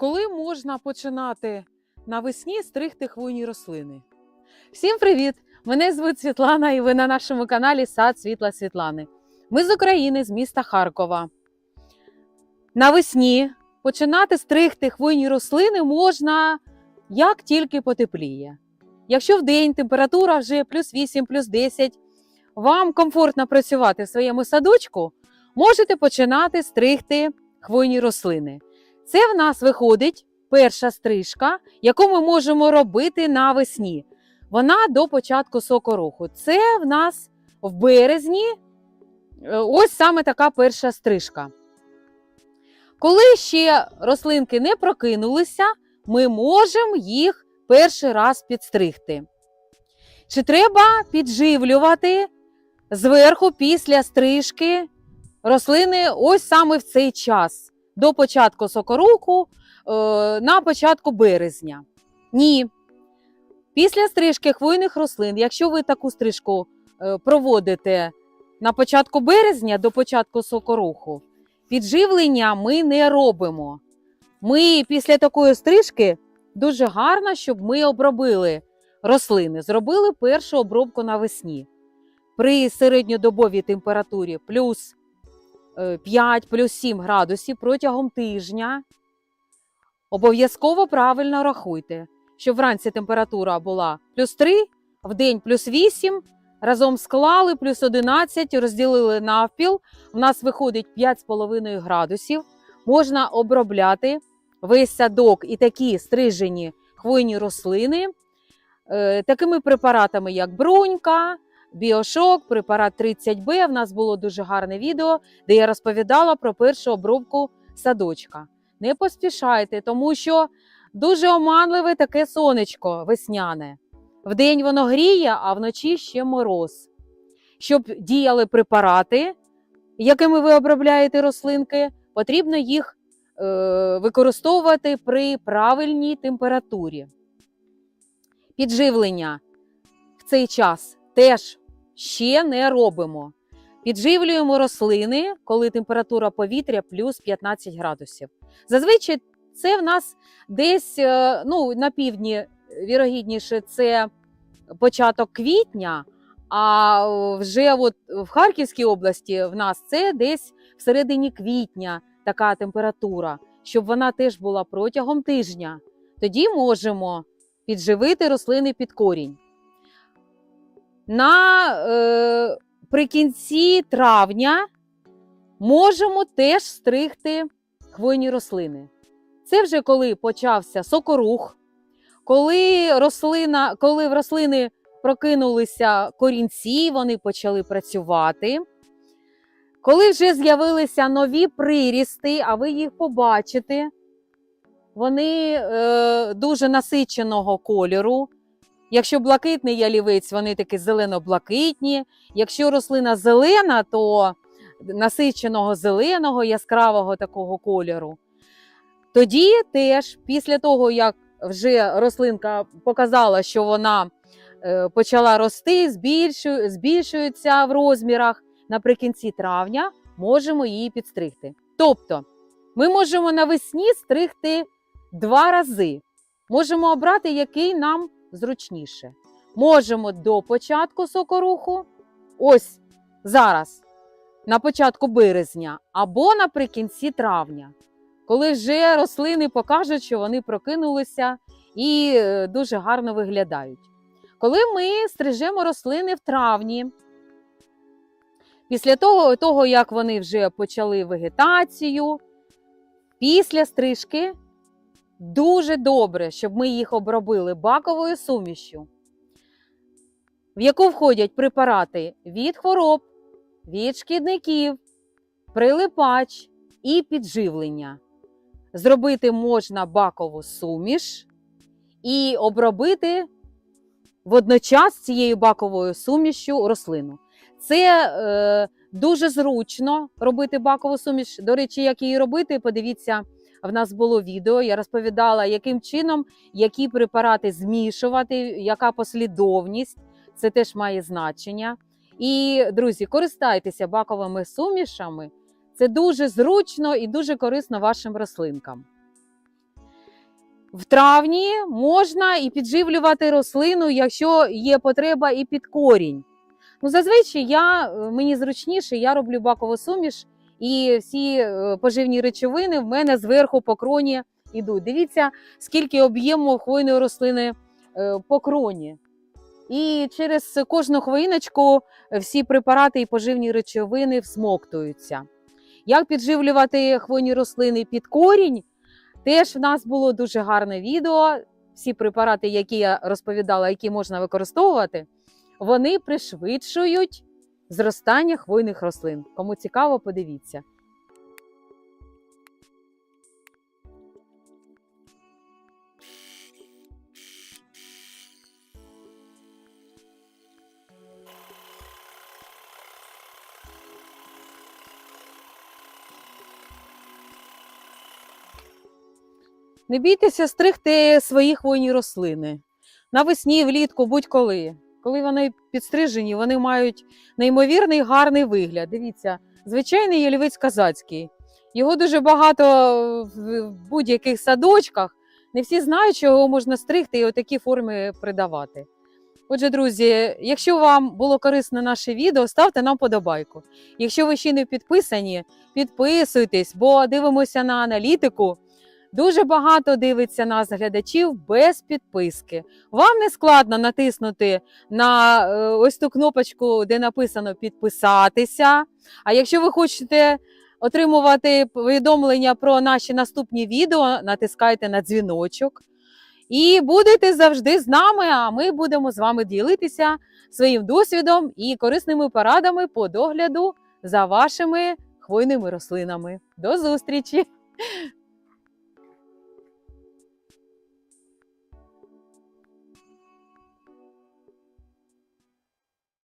Коли можна починати навесні стригти хвойні рослини? Всім привіт! Мене звуть Світлана, і ви на нашому каналі Сад Світла Світлани. Ми з України, з міста Харкова. Навесні починати стригти хвойні рослини можна як тільки потепліє. Якщо в день температура вже плюс 8, плюс 10, вам комфортно працювати в своєму садочку, можете починати стригти хвойні рослини. Це в нас виходить перша стрижка, яку ми можемо робити навесні. Вона до початку сокоруху. Це в нас в березні е, ось саме така перша стрижка. Коли ще рослинки не прокинулися, ми можемо їх перший раз підстригти. Чи треба підживлювати зверху після стрижки рослини ось саме в цей час, до початку сокоруху, е, на початку березня? Ні. Після стрижки хвойних рослин, якщо ви таку стрижку е, проводите на початку березня до початку сокоруху, підживлення ми не робимо. Ми після такої стрижки дуже гарно, щоб ми обробили рослини. Зробили першу обробку навесні. При середньодобовій температурі плюс 5, плюс 7 градусів протягом тижня. Обов'язково правильно рахуйте, щоб вранці температура була плюс 3, в день плюс 8, разом склали плюс 11, розділили навпіл. У нас виходить 5,5 градусів. Можна обробляти весь садок і такі стрижені хвойні рослини е, такими препаратами, як брунька, біошок, препарат 30Б. В нас було дуже гарне відео, де я розповідала про першу обробку садочка. Не поспішайте, тому що дуже оманливе таке сонечко весняне. Вдень воно гріє, а вночі ще мороз. Щоб діяли препарати, якими ви обробляєте рослинки, потрібно їх е, використовувати при правильній температурі. Підживлення в цей час теж ще не робимо. Підживлюємо рослини, коли температура повітря плюс 15 градусів. Зазвичай це в нас десь е, ну, на півдні, вірогідніше, це початок квітня, а вже от в Харківській області в нас це десь в середині квітня така температура, щоб вона теж була протягом тижня. Тоді можемо підживити рослини під корінь. На е, травня можемо теж стригти хвойні рослини. Це вже коли почався сокорух, коли, рослина, коли в рослини прокинулися корінці, вони почали працювати. Коли вже з'явилися нові прирісти, а ви їх побачите, вони е, дуже насиченого кольору. Якщо блакитний ялівець, вони такі зелено-блакитні. Якщо рослина зелена, то насиченого зеленого, яскравого такого кольору. Тоді теж, після того, як вже рослинка показала, що вона е, почала рости, збільшується в розмірах, наприкінці травня можемо її підстригти. Тобто, ми можемо навесні стригти два рази. Можемо обрати, який нам зручніше. Можемо до початку сокоруху, ось зараз, на початку березня, або наприкінці травня, коли вже рослини покажуть, що вони прокинулися і е, дуже гарно виглядають. Коли ми стрижемо рослини в травні, після того, того як вони вже почали вегетацію, після стрижки дуже добре, щоб ми їх обробили баковою сумішю, в яку входять препарати від хвороб, від шкідників, прилипач і підживлення. Зробити можна бакову суміш і обробити водночас цією баковою сумішю рослину. Це е, дуже зручно робити бакову суміш. До речі, як її робити, подивіться, в нас було відео. Я розповідала, яким чином які препарати змішувати, яка послідовність. Це теж має значення. І, друзі, користайтеся баковими сумішами. Це дуже зручно і дуже корисно вашим рослинкам. В травні можна і підживлювати рослину, якщо є потреба, і під корінь. Ну, зазвичай я, е, мені зручніше, я роблю бакову суміш, і всі е, поживні речовини в мене зверху по кроні йдуть. Дивіться, скільки об'єму хвойної рослини е, по кроні. І через кожну хвоїночку всі препарати і поживні речовини всмоктуються. Як підживлювати хвойні рослини під корінь? Теж в нас було дуже гарне відео. Всі препарати, які я розповідала, які можна використовувати, вони пришвидшують зростання хвойних рослин. Кому цікаво, подивіться. Не бійтеся стригти свої хвойні рослини. Навесні, влітку, будь-коли. Коли вони підстрижені, вони мають неймовірний гарний вигляд. Дивіться, звичайний ялівець казацький. Його дуже багато в будь-яких садочках. Не всі знають, що його можна стригти і отакі форми придавати. Отже, друзі, якщо вам було корисно наше відео, ставте нам подобайку. Якщо ви ще не підписані, підписуйтесь, бо дивимося на аналітику. Дуже багато дивиться нас глядачів без підписки. Вам не складно натиснути на е, ось ту кнопочку, де написано підписатися. А якщо ви хочете отримувати повідомлення про наші наступні відео, натискайте на дзвіночок. І будете завжди з нами, а ми будемо з вами ділитися своїм досвідом і корисними порадами по догляду за вашими хвойними рослинами. До зустрічі!